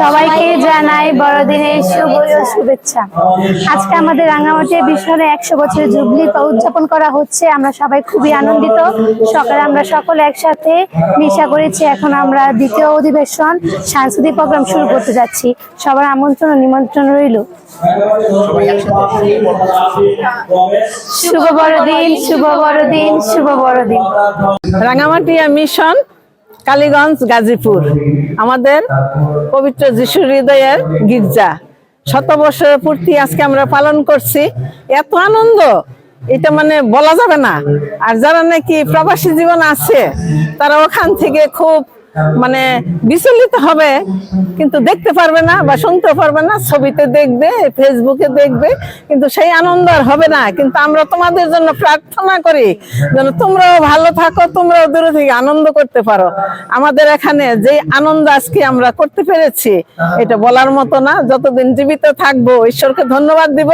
সবাইকে জানাই বড়দিনের শুভ শুভেচ্ছা। আজকে আমাদের রাঙামাটির বিষয়ে একশো বছরের জুবলি উদযাপন করা হচ্ছে। আমরা সবাই খুবই আনন্দিত। সকালে আমরা সকলে একসাথে নেশা করেছি। এখন আমরা দ্বিতীয় অধিবেশন, সাংস্কৃতিক প্রোগ্রাম শুরু করতে যাচ্ছি। সবার আমন্ত্রণ ও নিমন্ত্রণ রইল। শুভ বড়দিন শুভ বড়দিন শুভ বড়দিন। রাঙামাটিয়া মিশন কালীগঞ্জ, গাজীপুর। আমাদের পবিত্র যিশু হৃদয়ের গির্জা। শত বছরের পূর্তি আজকে আমরা পালন করছি। এত আনন্দ, এটা মানে বলা যাবে না। আর যারা নাকি প্রবাসী জীবন আছে, তারা ওখান থেকে খুব মানে বিচলিত হবে, কিন্তু দেখতে পারবে না বা শুনতে পারবে না, ছবিতে দেখবে ফেসবুকে দেখবে, কিন্তু সেই আনন্দ আর হবে না। কিন্তু আমরা তোমাদের জন্য প্রার্থনা করি যেন তোমরাও ভালো থাকো, তোমরাও দূরে থেকে আনন্দ করতে পারো। আমাদের এখানে যে আনন্দ আজকে আমরা করতে পেরেছি, এটা বলার মতো না। যতদিন জীবিত থাকব, ঈশ্বরকে ধন্যবাদ দিব,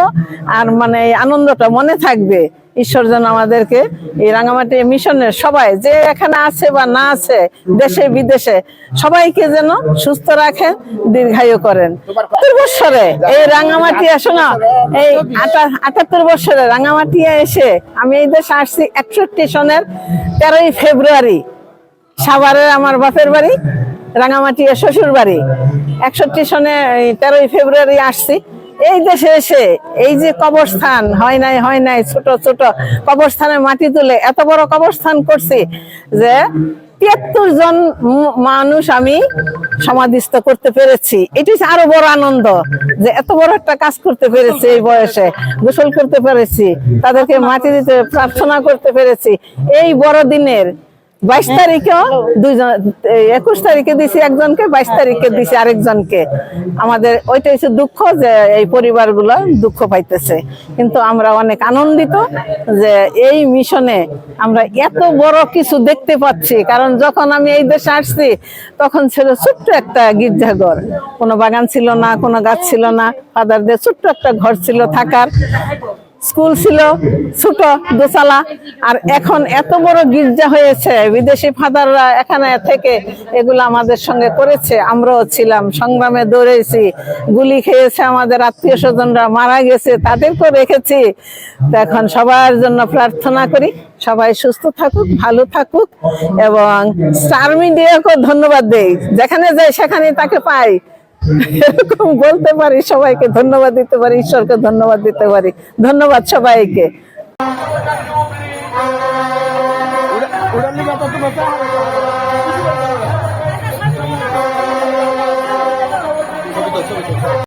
আর মানে আনন্দটা মনে থাকবে। ঈশ্বর যেন আমাদেরকে এই রাঙামাটি মিশনের সবাই, যে এখানে আছে বা না আছে, দেশে, বিদেশে, সবাইকে যেন সুস্থ রাখেন, দীর্ঘায়ু করেন। বছরে এই রাঙামাটি শোনো এই আটা- আটাত্তর বছরে রাঙামাটিয়া এসে আমি এই দেশে আসছি একষট্টি সনের তেরোই ফেব্রুয়ারি। সাভারের আমার বাপের বাড়ি রাঙামাটিয়া শ্বশুর বাড়ি একষট্টি সনে এই তেরোই ফেব্রুয়ারি আসছি। এই দেশে এসে এই যে কবরস্থান, হয় নাই হয় নাই, ছোট ছোট কবরস্থানে মাটি তুলে এত বড় কবরস্থান করছি যে তিয়াত্তর জন মানুষ আমি সমাধিস্থ করতে পেরেছি। এটি আরও বড় আনন্দ যে এত বড় একটা কাজ করতে পেরেছি এই বয়সে, গোসল করতে পেরেছি, তাদেরকে মাটি দিতে প্রার্থনা করতে পেরেছি। এই বড় দিনের বাইশ তারিখেও দুইজন একুশ তারিখে দিছি একজনকে, বাইশ তারিখে দিছি আরেকজনকে। আমাদের ওইটা হচ্ছে দুঃখ যে এই পরিবারগুলো দুঃখ পাইতেছে। কিন্তু আমরা অনেক আনন্দিত যে এই মিশনে আমরা এত বড় কিছু দেখতে পাচ্ছি। কারণ যখন আমি এই দেশে আসছি, তখন ছিল ছোট্ট একটা গির্জাঘর। কোনো বাগান ছিল না, কোনো গাছ ছিল না। ফাদারদের ছোট্ট একটা ঘর ছিল থাকার। স্কুল ছিল, ছোট দোতলা, আর এখন এত বড় গির্জা হয়েছে, বিদেশি ফাদাররা এখানে থেকে এগুলো আমাদের সঙ্গে করেছে, আমরাও ছিলাম, সংগ্রামে দৌড়েছি, গুলি খেয়েছে আমাদের আত্মীয় স্বজনরা, মারা গেছে তাদেরকেও রেখেছি। এখন সবার জন্য প্রার্থনা করি, সবাই সুস্থ থাকুক, ভালো থাকুক, এবং স্টার মিডিয়াকেও ধন্যবাদ দেই, যেখানে যাই সেখানে তাকে পাই। এরকম বলতে পারি সবাইকে ধন্যবাদ দিতে পারি ঈশ্বরকে ধন্যবাদ দিতে পারি। ধন্যবাদ সবাইকে।